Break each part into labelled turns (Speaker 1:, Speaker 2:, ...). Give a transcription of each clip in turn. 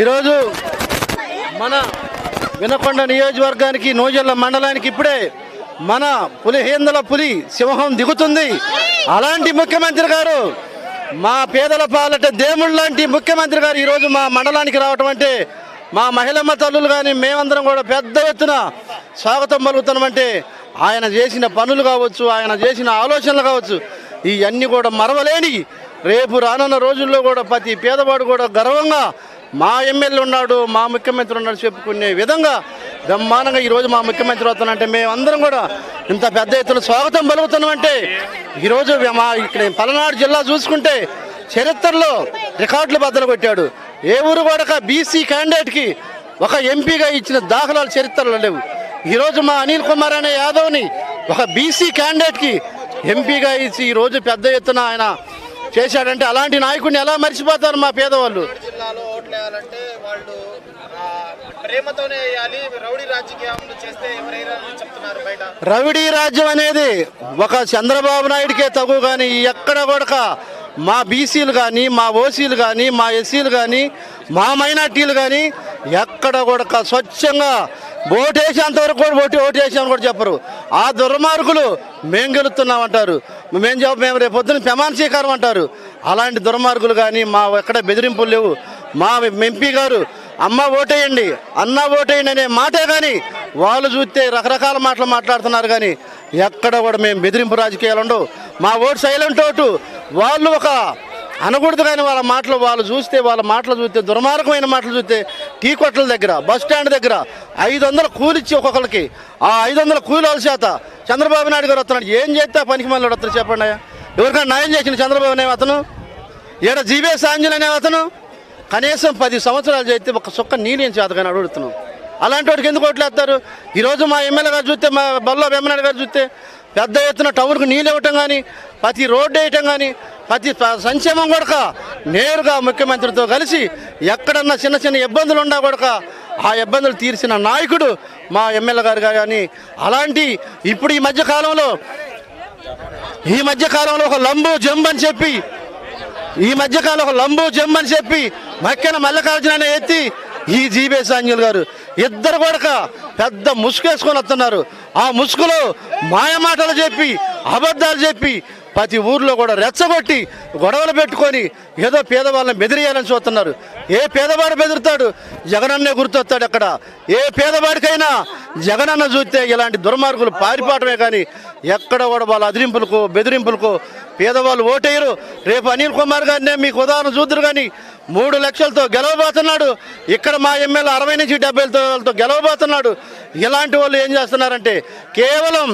Speaker 1: ఈరోజు మన వినకొండ నియోజకవర్గానికి నూజల్ల మండలానికి ఇప్పుడే మన పులిహేందల పులి సింహం దిగుతుంది. అలాంటి ముఖ్యమంత్రి గారు మా పేదల పాలట దేవుళ్ళ లాంటి ముఖ్యమంత్రి గారు ఈరోజు మా మండలానికి రావటం అంటే మా మహిళమ్మ తల్లులు కానీ మేమందరం కూడా పెద్ద ఎత్తున స్వాగతం పలుకుతున్నామంటే ఆయన చేసిన పనులు కావచ్చు ఆయన చేసిన ఆలోచనలు కావచ్చు ఇవన్నీ కూడా మరవలేని రేపు రానున్న రోజుల్లో కూడా ప్రతి పేదవాడు కూడా గర్వంగా మా ఎమ్మెల్యే ఉన్నాడు మా ముఖ్యమంత్రి ఉన్నాడు చెప్పుకునే విధంగా బ్రహ్మాండంగా ఈరోజు మా ముఖ్యమంత్రి వస్తానంటే మేమందరం కూడా ఇంత పెద్ద ఎత్తున స్వాగతం పలుకుతున్నామంటే ఈరోజు మా ఇక్కడ పలనాడు జిల్లా చూసుకుంటే చరిత్రలో రికార్డులు బద్దలు కొట్టాడు. ఏ ఊరు కూడా బీసీ క్యాండిడేట్కి ఒక ఎంపీగా ఇచ్చిన దాఖలాలు చరిత్రలో లేవు. ఈరోజు మా అనిల్ కుమార్ అనే యాదవ్ని ఒక బీసీ క్యాండిడేట్కి ఎంపీగా ఇచ్చి ఈరోజు పెద్ద ఎత్తున ఆయన చేశాడంటే అలాంటి నాయకుడిని ఎలా మర్చిపోతారు మా పేదవాళ్ళు?
Speaker 2: జిల్లాలో ఓట్లేయాలంటే వాళ్ళు ప్రేమతోనే వేయాలి రౌడీ రాజకీయం చేస్తే ఎవరైనా చెప్తున్నారు బయట.
Speaker 1: రౌడీ రాజ్యం అనేది ఒక చంద్రబాబు నాయుడికే తగు కానీ ఎక్కడ కూడా మా బీసీలు కానీ మా ఓసీలు కానీ మా ఎస్సీలు కానీ మా మైనార్టీలు కానీ ఎక్కడ కూడా స్వచ్ఛంగా ఓటేసేంత వరకు కూడా ఓటు ఓటేసామని కూడా చెప్పరు. ఆ దుర్మార్గులు మేము గెలుస్తున్నాం అంటారు. మేము చెప్ప మేము రేపు పొద్దున్న ప్రమాణ స్వీకారం అంటారు. అలాంటి దుర్మార్గులు కానీ మా ఎక్కడ బెదిరింపులు లేవు. మా ఎంపీ గారు అమ్మ ఓటేయండి అన్న ఓటేయండి అనే మాటే కానీ వాళ్ళు చూస్తే రకరకాల మాటలు మాట్లాడుతున్నారు కానీ ఎక్కడ కూడా మేము బెదిరింపు రాజకీయాలు ఉండవు. మా ఓటు సైలెంట్ ఓటు. వాళ్ళు ఒక అనకూడదు కానీ వాళ్ళ మాటలు వాళ్ళు చూస్తే వాళ్ళ మాటలు చూస్తే దుర్మార్గమైన మాటలు చూస్తే టీ కొట్ల దగ్గర బస్ స్టాండ్ దగ్గర ఐదు వందల కూలిచ్చి ఒక్కొక్కరికి. ఆ ఐదు వందల కూలి వాళ్ళ చేత చంద్రబాబు నాయుడు గారు వస్తున్నాడు. ఏం చేస్తే పనికి మళ్ళీ వస్తారు చెప్పండి అయ్యా. ఎవరికైనా న్యాయం చేసిన చంద్రబాబు అనే అతను? ఈడ జీబీఎస్ ఆంజల్ అనే అతను? కనీసం పది సంవత్సరాలు చేస్తే ఒక సుక్క నీళ్ళు ఏం చేతగాని అడుగుతున్నాం. అలాంటి వాడికి ఎందుకు ఓట్లేస్తారు ఈరోజు మా ఎమ్మెల్యే గారు చూస్తే మా బల్లో వెమ్మనాయుడు గారు చూస్తే పెద్ద ఎత్తున టౌన్కు నీళ్ళు ఇవ్వటం కానీ ప్రతి రోడ్డు వేయటం కానీ ప్రతి సంక్షేమం కొడక నేరుగా ముఖ్యమంత్రితో కలిసి ఎక్కడన్నా చిన్న చిన్న ఇబ్బందులు ఉన్నా కొడక ఆ ఇబ్బందులు తీర్చిన నాయకుడు మా ఎమ్మెల్యే గారు కానీ అలాంటి ఇప్పుడు ఈ మధ్యకాలంలో ఈ మధ్యకాలంలో ఒక లంబు జంబు అని చెప్పి ఈ మధ్యకాలం ఒక లంబు జమ్ అని చెప్పి మక్కెన మల్లికార్జున ఎత్తి ఈ జీబే సాంజుల్ గారు ఇద్దరు కొడక పెద్ద ముసుగేసుకొని వస్తున్నారు. ఆ ముసుగులో మాయమాటలు చెప్పి అబద్ధాలు చెప్పి ప్రతి ఊర్లో కూడా రెచ్చగొట్టి గొడవలు పెట్టుకొని ఏదో పేదవాళ్ళని బెదిరేయాలని చూస్తున్నారు. ఏ పేదవాడు బెదిరుతాడు? జగనన్నే గుర్తొస్తాడు అక్కడ. ఏ పేదవాడికైనా జగనన్న చూస్తే ఇలాంటి దుర్మార్గులు పారిపోవటమే కానీ ఎక్కడ కూడా వాళ్ళ అదిరింపులకు బెదిరింపులకు పేదవాళ్ళు ఓటేయరు. రేపు అనిల్ కుమార్ గారినే మీకు ఉదాహరణ చూద్దరు కానీ మూడు లక్షలతో గెలవబోతున్నాడు. ఇక్కడ మా ఎమ్మెల్యే అరవై నుంచి డెబ్బైతో గెలవబోతున్నాడు. ఇలాంటి వాళ్ళు ఏం చేస్తున్నారంటే కేవలం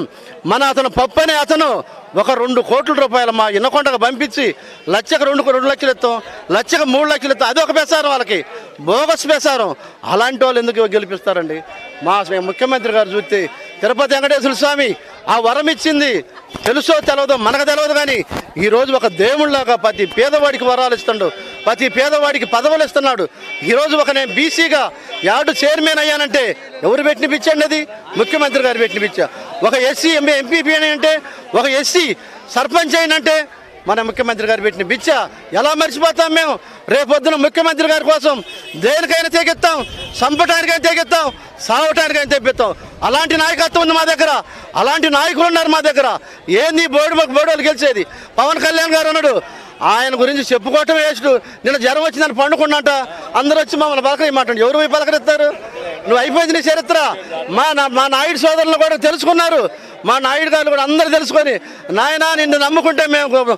Speaker 1: మన అతను పప్పనే అతను. ఒక రెండు కోట్ల రూపాయలు మా ఇన్నకొండకు పంపించి లచ్చకు రెండు రెండు లక్షలు ఎత్తాం లచ్చకు మూడు లక్షలు ఎత్తాం అది ఒక బెసారం వాళ్ళకి. బోగస్ బెసారం. అలాంటి వాళ్ళు ఎందుకు గెలిపిస్తారండి? మా ముఖ్యమంత్రి గారు చూస్తే తిరుపతి వెంకటేశ్వర స్వామి ఆ వరం ఇచ్చింది తెలుసో తెలవదో మనకు తెలియదు కానీ ఈరోజు ఒక దేవుళ్ళగా ప్రతి పేదవాడికి వరాలు ఇస్తుండు ప్రతి పేదవాడికి పదవులు ఇస్తున్నాడు. ఈరోజు ఒక నేను బీసీగా యార్డు చైర్మన్ అయ్యానంటే ఎవరు పెట్టిన పిచ్చండి అది? ముఖ్యమంత్రి గారు పెట్టిన పిచ్చ. ఒక ఎస్సీ ఎంపీ ఎంపీపీ అని అంటే ఒక ఎస్సీ సర్పంచ్ అయినంటే మన ముఖ్యమంత్రి గారు పెట్టిన బిచ్చ ఎలా మర్చిపోతాం మేము? రేపొద్దున ముఖ్యమంత్రి గారి కోసం దేనికైనా తెగిస్తాం చంపటానికైనా తెగిస్తాం సావటానికైనా తెప్పిస్తాం. అలాంటి నాయకత్వం ఉంది మా దగ్గర. అలాంటి నాయకులు ఉన్నారు మా దగ్గర. ఏంది బోర్డు బోర్డులు గెలిచేది? పవన్ కళ్యాణ్ గారు అన్నాడు ఆయన గురించి చెప్పుకోవటం వేసుడు నిన్న జ్వరం వచ్చిందని పండుకున్నట. అందరూ వచ్చి మమ్మల్ని పలకరియమంటండి ఎవరు పోయి పలకరిస్తారు? నువ్వు అయిపోయింది నీ చరిత్ర. మా నా- మా నాయుడు సోదరులు కూడా తెలుసుకున్నారు. మా నాయుడు గారు కూడా అందరూ తెలుసుకొని నాయనా నిన్ను నమ్ముకుంటే మేము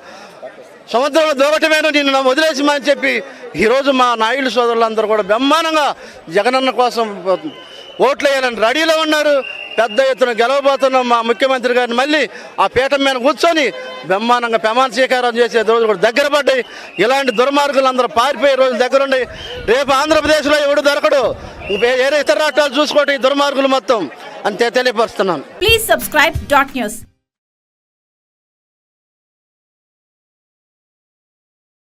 Speaker 1: సముద్రంలో దూకటమేను నిన్ను నమ్ము అని చెప్పి ఈరోజు మా నాయుడు సోదరులందరూ కూడా బ్రహ్మాండంగా జగనన్న కోసం ఓట్లు వేయాలని రెడీలో ఉన్నారు. పెద్ద ఎత్తున గెలవబోతున్నాం మా ముఖ్యమంత్రి గారిని మళ్ళీ ఆ పీఠం మీద కూర్చొని బ్రహ్మాండంగా ప్రమాణ స్వీకారం చేసే రోజు కూడా దగ్గర పడ్డాయి. ఇలాంటి దుర్మార్గులు అందరూ పారిపోయే రోజులు దగ్గరుండి రేపు ఆంధ్రప్రదేశ్లో ఎవడు దొరకడు? వేరే ఇతర రాష్ట్రాలు చూసుకోవటం ఈ దుర్మార్గులు మొత్తం. అంతే తెలియపరుస్తున్నాను
Speaker 3: ప్లీజ్ సబ్స్క్రైబ్ డాట్ న్యూస్